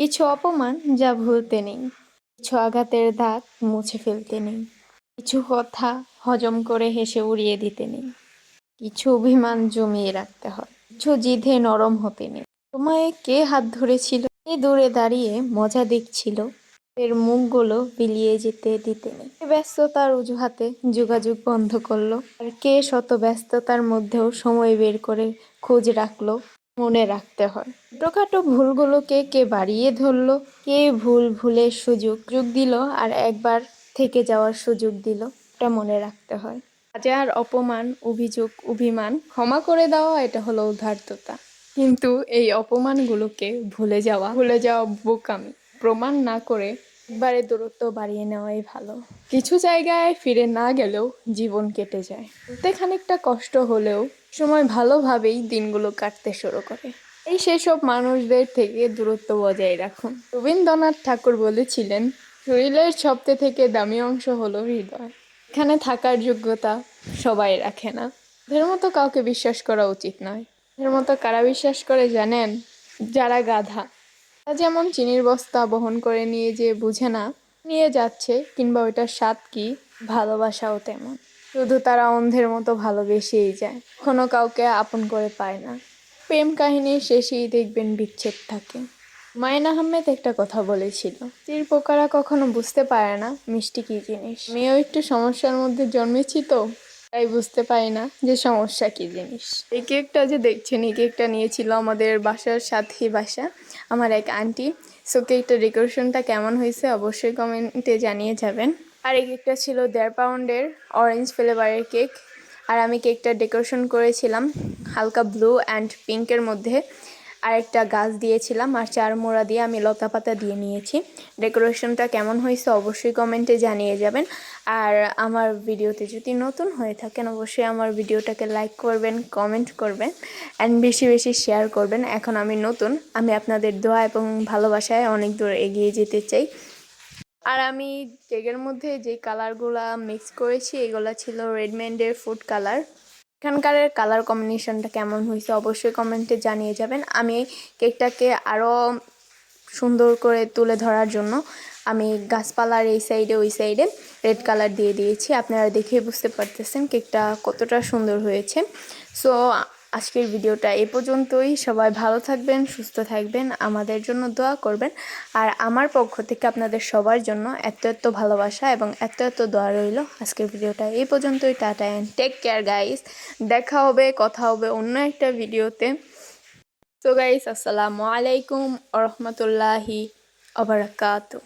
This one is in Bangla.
কিছু অপমান যা ভুলতে নেই, কিছু আঘাতের দাগ মুছে ফেলতে নেই, কিছু কথা হজম করে হেসে উড়িয়ে দিতে নেই, কিছু অভিমান জমিয়ে রাখতে হয়, কিছু জিধে নরম হতে নেই। সময়ে কে হাত ধরেছিল? কে দূরে দাঁড়িয়ে মজা দেখছিল? এর মুখগুলো বিলিয়ে যেতে দিতে নেই। ব্যস্ততার অজুহাতে যোগাযোগ বন্ধ করল? আর কে শত ব্যস্ততার মধ্যেও সময় বের করে খোঁজ রাখল? মনে রাখতে হয়। ছোটোখাটো ভুলগুলোকে কে বাড়িয়ে ধরলো, কে ভুল ভুলের সুযোগ যোগ দিল আর একবার থেকে যাওয়ার সুযোগ দিল, এটা মনে রাখতে হয়। হাজার অপমান, অভিযোগ, অভিমান ক্ষমা করে দেওয়া, এটা হলো উদার্ততা কিন্তু এই অপমানগুলোকে ভুলে যাওয়া ভুলে যাওয়া বোকামি, প্রমাণ না করে একবারে দূরত্ব বাড়িয়ে নেওয়াই ভালো। কিছু জায়গায় ফিরে না গেলেও জীবন কেটে যায়। খানিকটা কষ্ট হলেও সময় ভালোভাবেই দিনগুলো কাটতে শুরু করে। এই সেসব মানুষদের থেকে দূরত্ব বজায় রাখুন। রবীন্দ্রনাথ ঠাকুর বলেছিলেন, শরীরের সবচেয়ে থেকে দামি অংশ হলো হৃদয়। এখানে থাকার যোগ্যতা সবাই রাখে না। এদের মতো কাউকে বিশ্বাস করা উচিত নয়। এর মতো কারা বিশ্বাস করে জানেন? যারা গাধা। তারা যেমন চিনির বস্তা বহন করে নিয়ে যে বুঝে না, নিয়ে যাচ্ছে, কিংবা ওইটার স্বাদ কি, ভালোবাসাও তেমন। শুধু তারা অন্ধের মতো ভালোবেসেই যায়। কোনো কাউকে আপন করে পায় না। প্রেম কাহিনীর শেষেই দেখবেন বিচ্ছেদ থাকে। মায়ন আহমেদ একটা কথা বলেছিল, তীর পোকারা কখনো বুঝতে পারে না মিষ্টি কী জিনিস। মেয়েও একটু সমস্যার মধ্যে জন্মেছি তো, তাই বুঝতে পারি না যে সমস্যা কী জিনিস। এই কেকটা যে দেখছেন এই কেকটা নিয়েছিল আমাদের বাসার সাথী বাসা। আমার এক আন্টি সো কেকটা ডেকোরেশনটা কেমন হয়েছে অবশ্যই কমেন্টে জানিয়ে যাবেন। আর এই কেকটা ছিল দেড় পাউন্ডের অরেঞ্জ ফ্লেভারের কেক। আর আমি কেকটা ডেকোরেশন করেছিলাম হালকা ব্লু অ্যান্ড পিঙ্কের মধ্যে। আর একটা গাছ দিয়েছিলাম আর চার মোড়া দিয়ে আমি লতা পাতা দিয়ে নিয়েছি। ডেকোরেশনটা কেমন হয়েছে অবশ্যই কমেন্টে জানিয়ে যাবেন। আর আমার ভিডিওতে যদি নতুন হয়ে থাকেন, অবশ্যই আমার ভিডিওটাকে লাইক করবেন কমেন্ট করবেন অ্যান্ড বেশি বেশি শেয়ার করবেন। এখন আমি নতুন, আমি আপনাদের দোয়া এবং ভালোবাসায় অনেক দূর এগিয়ে যেতে চাই। আর আমি কেকের মধ্যে যে কালারগুলা মিক্স করেছি, এগুলা ছিল রেডমেন্ডের ফুড কালার এখানকার কালার কম্বিনেশনটা কেমন হয়েছে অবশ্যই কমেন্টে জানিয়ে যাবেন। আমি কেকটাকে আরও সুন্দর করে তুলে ধরার জন্য আমি গাছপালার এই সাইডে ওই সাইডে রেড কালার দিয়ে দিয়েছি। আপনারা দেখেই বুঝতে পারতেছেন কেকটা কতটা সুন্দর হয়েছে। সো আজকের ভিডিওটা এ পর্যন্তই। সবাই ভালো থাকবেন, সুস্থ থাকবেন, আমাদের জন্য দোয়া করবেন। আর আমার পক্ষ থেকে আপনাদের সবার জন্য এত এত ভালোবাসা এবং এত এত দোয়া রইল। আজকের ভিডিওটা এই পর্যন্তই, tata and take care guys দেখা হবে, কথা হবে অন্য একটা ভিডিওতে। তো গাইস আসসালামু আলাইকুম রহমতুল্লাহি আবরাকাতু